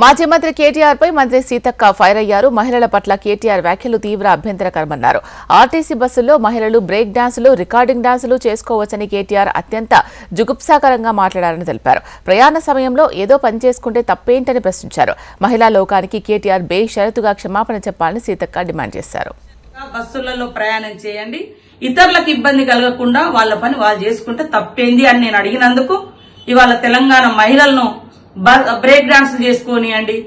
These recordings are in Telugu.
మాజీ మంత్రి కేటీఆర్ పై మంత్రి సీతక్క ఫైర్ అయ్యారు. మహిళల పట్ల కేటీఆర్ వ్యాఖ్యలు తీవ్ర అభ్యంతరకరమన్నారు. ఆర్టీసీ బస్సుల్లో మహిళలు బ్రేక్ డాన్సులు రికార్డింగ్ డాన్సులు చేసుకోవచ్చని కేటీఆర్ అత్యంత జుగుప్సాకరంగా మాట్లాడారని తెలిపారు. ప్రయాణ సమయంలో ఏదో పని చేసుకుంటే తప్పేంటని ప్రశ్నించారు. మహిళా లోకానికి కేటీఆర్ బేషరతుగా క్షమాపణ చెప్పాలని సీతక్క డిమాండ్ చేశారు. బస్సులలో ప్రయాణం చేయండి. ఇతరులకు ఇబ్బంది కలగకుండా వాళ్ళ పని వాళ్ళు చేసుకుంటే తప్పేంది అని నేను అడిగినందుకు ఇవాళ తెలంగాణ మహిళలను బ్రేక్ డాన్స్ చేసుకోనియండి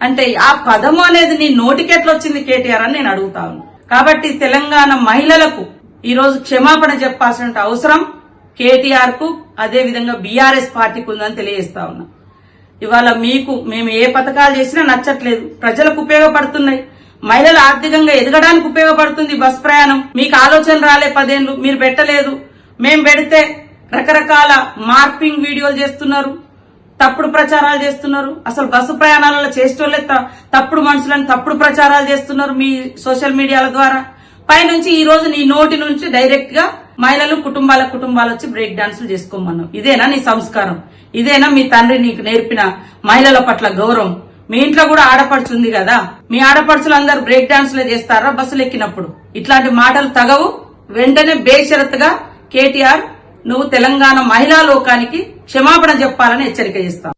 అంటే ఆ పదము అనేది నీ నోటికెట్లా వచ్చింది కేటీఆర్ అని నేను అడుగుతాను కాబట్టి తెలంగాణ మహిళలకు ఈరోజు క్షమాపణ చెప్పాల్సిన అవసరం కేటీఆర్కు అదే విధంగా బీఆర్ఎస్ పార్టీకి ఉందని తెలియజేస్తా ఉన్నా. ఇవాళ మీకు మేము ఏ పథకాలు చేసినా నచ్చట్లేదు. ప్రజలకు ఉపయోగపడుతున్నాయి. మహిళలు ఆర్థికంగా ఎదగడానికి ఉపయోగపడుతుంది బస్ ప్రయాణం. మీకు ఆలోచన రాలే పదేళ్ళు మీరు పెట్టలేదు. మేము పెడితే రకరకాల మార్పింగ్ వీడియోలు చేస్తున్నారు. తప్పుడు ప్రచారాలు చేస్తున్నారు. అసలు బస్సు ప్రయాణాలలో చేసేటోళ్ళే త- తప్పుడు మనుషులను తప్పుడు ప్రచారాలు చేస్తున్నారు మీ సోషల్ మీడియాల ద్వారా. పైనుంచి ఈ రోజు నీ నోటి నుంచి డైరెక్ట్గా మహిళలు కుటుంబాల కుటుంబాలు వచ్చి బ్రేక్ డాన్సులు చేసుకోమన్నావు. ఇదేనా నీ సంస్కారం? ఇదేనా మీ తండ్రి నీకు నేర్పిన మహిళల పట్ల గౌరవం? మీ ఇంట్లో కూడా ఆడపడుచు ఉంది కదా? మీ ఆడపడుచులు అందరు బ్రేక్ డాన్సులే చేస్తారా బస్సులు ఎక్కినప్పుడు? ఇట్లాంటి మాటలు తగవు. వెంటనే బేషరత్గా కేటీఆర్ నువ్వు తెలంగాణ మహిళా లోకానికి క్షమాపణ చెప్పాలని హెచ్చరిక చేస్తాం.